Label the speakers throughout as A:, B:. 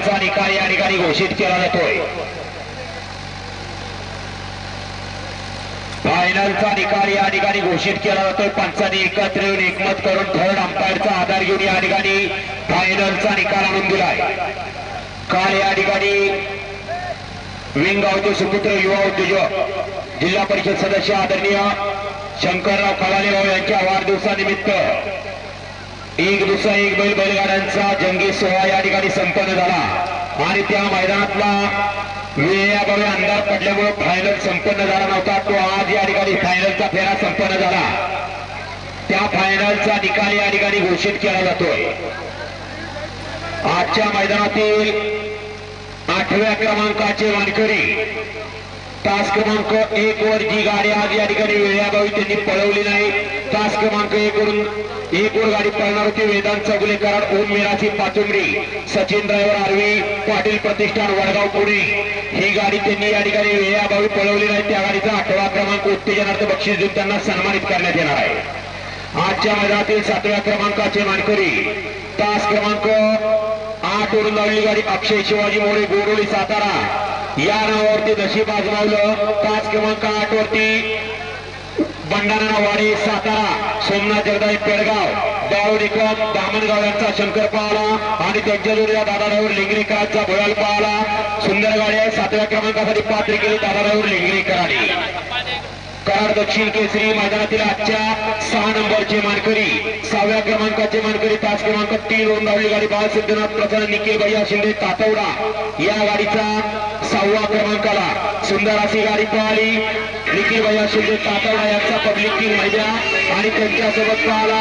A: फायनलचा निकाल या ठिकाणी घोषित केला जातोय. फायनलचा निकाल या ठिकाणी घोषित केला जातोय. पंचांनी एकत्र येऊन एकमत करून थर्ड अंपायरचा आधार घेऊन या ठिकाणी फायनलचा निकाल आणून दिलाय. काल या ठिकाणी विंगावचे सुपुत्र युवा उद्योजक जिल्हा परिषद सदस्य आदरणीय शंकरराव कवालेगाव यांच्या वाढदिवसानिमित्त एक दुसरा एक बैल बैलगाड्यांचा जंगी सोहळा या ठिकाणी संपन्न झाला. आणि त्या मैदानातला वेळाभावी अंधार पडल्यामुळे फायनल संपन्न झाला नव्हता. तो आज या ठिकाणी फायनलचा फेरा संपन्न झाला. त्या फायनलचा निकाल या ठिकाणी घोषित केला जातोय. आजच्या मैदानातील आठव्या क्रमांकाचे वानकरी तास क्रमांक एक वर जी गाडी आज या ठिकाणी वेळाभावी त्यांनी पळवली नाही. तास क्रमांक एक वरून एक वर गाडी पळणार होती वेदांत चौगुले कराड ओम मिराची पाचुंबरी सचिन ड्रायव्हर आर्वी पाटील प्रतिष्ठान वडगाव पुणे. ही गाडी त्यांनी या ठिकाणी वेळाभावी पळवली नाही. त्या गाडीचा आठवा क्रमांक उत्तेजनार्थ बक्षीस देऊन त्यांना सन्मानित करण्यात येणार आहे. आजच्या मैदानातील सातव्या क्रमांकाचे मानकरी. तास क्रमांक आठ वरून लावली गाडी अक्षय शिवाजी मोरे गोरोली सातारा. या नावावरती नशीब आजमावलं. पाच क्रमांक आठ वरती बंडाणा वाडी सातारा सोमनाथ जगदाई पेडगाव दारू निकम दामणगाव यांचा शंकर पाहला आणि त्यांच्या जोडीला दादारावर लिंगरीकरांचा भोयाल पाहला सुंदर गाडी आहे. सातव्या क्रमांकासाठी पात्र केली दादारावर लिंगरीकरांनी. कराड दक्षिण केसरी मैदानातील आजच्या सहा नंबरचे मानकरी सहाव्या क्रमांकाचे मानकरी तास क्रमांक तीन रोंदावली गाडी बाळ सिद्धनाथ प्रसाद निखिल भैया शिंदे तातवडा. या गाडीचा सहावा क्रमांकाला सुंदर अशी गाडी पळाली. निखिल भैया शिंदे तातवडा यांचा पब्लिक टीम मैदान आणि त्यांच्यासोबत पळाला.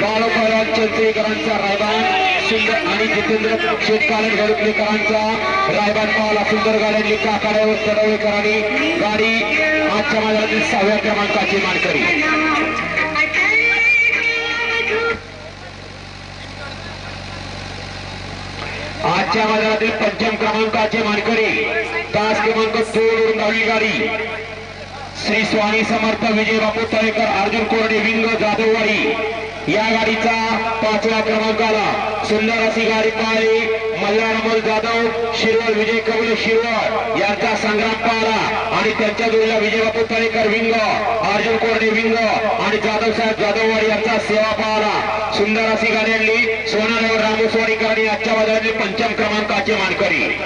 A: बाळोपराज चंद्रेकरांचा रायबान सुंदर आणि जितेंद्र शेतकालन गडुकलेकरांचा रायबान पळाला. सुंदर गाड्यांनी काकाड्यावर चढवळेकरांनी गाडी आजच्या मैदानातील सहाव्या क्रमांकाची मानकरी. आजच्या मैदानातील पंचम क्रमांकाचे मानकरी तास क्रमांक दोन वरून धावली गाडी. श्री स्वामी समर्थ विजय बापू तळेकर अर्जुन कोरडे विंग जाधववाडी. या गाडीचा पाचव्या क्रमांकाला सुंदर अशी गाडी पाहिली. मल्हार अमोल जाधव शिरवळ विजय कबुले शिरवळ. यांचा संग्राम पाहिला. आणि त्यांच्या जोडीला विजय बापू तळेकर विंग. अर्जुन कोरडे विंग. आणि जाधव साहेब जाधववाड यांचा सेवा पाहिला. सुंदर अशी गाडी आणली. सोनारावर रामोसवाडीकर आणि आजच्या बाजारातील पंचम क्रमांकाचे मानकरी.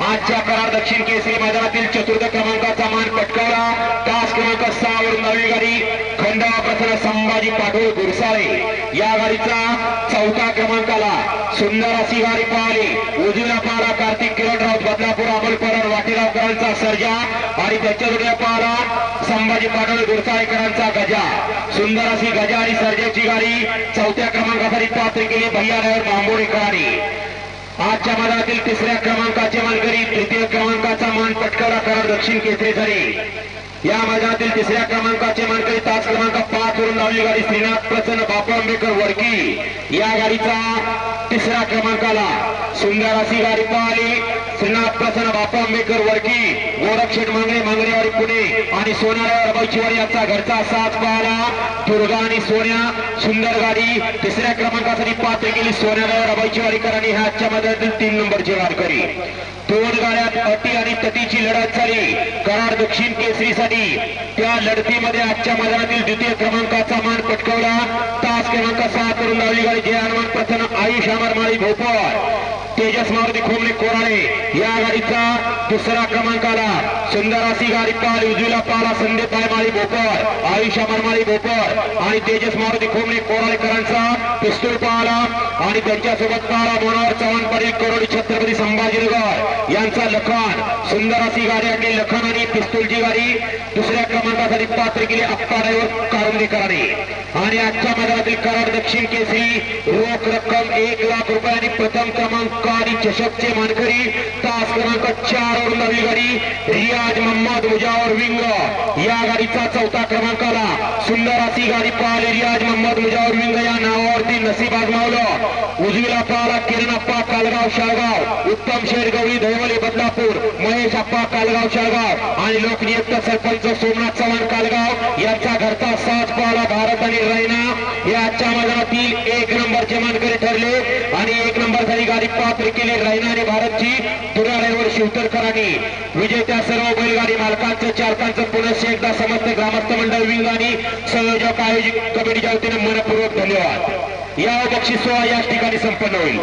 A: आजच्या करार दक्षिण केसरी मैदानातील चतुर्थ क्रमांकाचा मान पटकावला. तास क्रमांक सहा नवी गाडी खंडावा प्रसन्न संभाजी पाटोळ गुरसाळे. या गाडीचा चौथा क्रमांकाला सुंदर अशी गाडी पाहिली. उजवीला पारा कार्तिक किरण राऊत बदलापूर अमोलकर वाटेगावकरांचा सर्जा आणि त्याच्या जोड्या पारा संभाजी पाटोळ गुरसाळेकरांचा गजा. सुंदर अशी गजा आणि सर्जाची गाडी चौथ्या क्रमांकासाठी पात्र केली. भैयारावर बांबोडेकरांनी. आजच्या मैदानातील तिसऱ्या क्रमांका पटकावला दक्षिण केसरी झाली या मैदानातील तिसऱ्या क्रमांकाचे मानकरी तास क्रमांक पाच वरून लावली गाडी श्रीनाथ प्रसन्न बापू आंबेकर वडकी या गाडीचा तिसऱ्या क्रमांकाला सुंदर अशी गाडी पाहिली. श्रीनाथ प्रसन्न बापू आंबेकर वडकी गोरक्षण मांगणे मांगणेवाडी पुणे आणि सोनारावर बैचीवाडी यांचा घरचा साथ पाहला. दुर्गा आणि सोन्या सुंदर गाडी तिसऱ्या क्रमांकासाठी पात्र केली. सोन्यावर बैचीवाडीकरांनी ह्या आजच्या मैदानातील तीन नंबरची वारकरी दोन गाड्यात अटी आणि तटीची लढत झाली. कराड दक्षिण केसरीसाठी त्या लढतीमध्ये आजच्या मैदानातील द्वितीय क्रमांकाचा मान पटकवला. तास क्रमांक सहा करून लावली गाडी जय हनुमान प्रसन्न आयुष अमर माळी भोपाळ. तेजस मारुती खोमणे कोराळे या गाडीचा दुसरा क्रमांकाला सुंदर अशी गाडी पाल उजवीला पाला संदीप पायमाळी भोपर आयुष अमरमाळी भोपर आणि तेजस मारुती खोमणे कोराळेकरांचा पिस्तूल पाहला. आणि त्यांच्यासोबत पाहला मनोहर चव्हाण पडेल करोडी छत्रपती संभाजीनगर. यांचा लखन सुंदर अशी गाडी आणली. लखन आणि पिस्तूलची गाडी. दुसऱ्या क्रमांकासाठी पात्र केली अप्पा ड्रायव्हर आणि आजच्या मैदानातील कराड दक्षिण केसरी रोख रक्कम एक लाख रुपये आणि प्रथम क्रमांक आणि चषकचे मानकरी. तास क्रमांक चार वरून नवी गाडी. रियाज मोहम्मद मुजावर विंग. या गाडीचा चौथा क्रमांक आला. सुंदर अशी गाडी पाहिली. रियाज मोहम्मद मुजावर विंग. या नावावरती नसीब आजमावलं उजवीला पाहिला किरण अप्पा कालगाव शाळगाव. उत्तम शेर गवळी धैवले बदलापूर महेश अप्पा कालगाव शाळगाव आणि लोकनियुक्त सरपंच सोमनाथ चव्हाण कालगाव यांचा घरचा साथ पाहला भारत आणि रैना. हे आजच्या मैदानातील एक नंबरचे मानकरी ठरले आणि एक नंबर झाली गाडी पात्र केली रैना आणि भारतची पुढ्या ड्रायव्हर शिवतरकरांनी. विजेत्या सर्व बैलगाडी मालकांचं चालकांचं पुनश्च एकदा समस्त ग्रामस्थ मंडळ विंग आणि संयोजक आयोजित कमिटीच्या वतीने मनपूर्वक धन्यवाद. या बक्षीस सोहळा या ठिकाणी संपन्न होईल.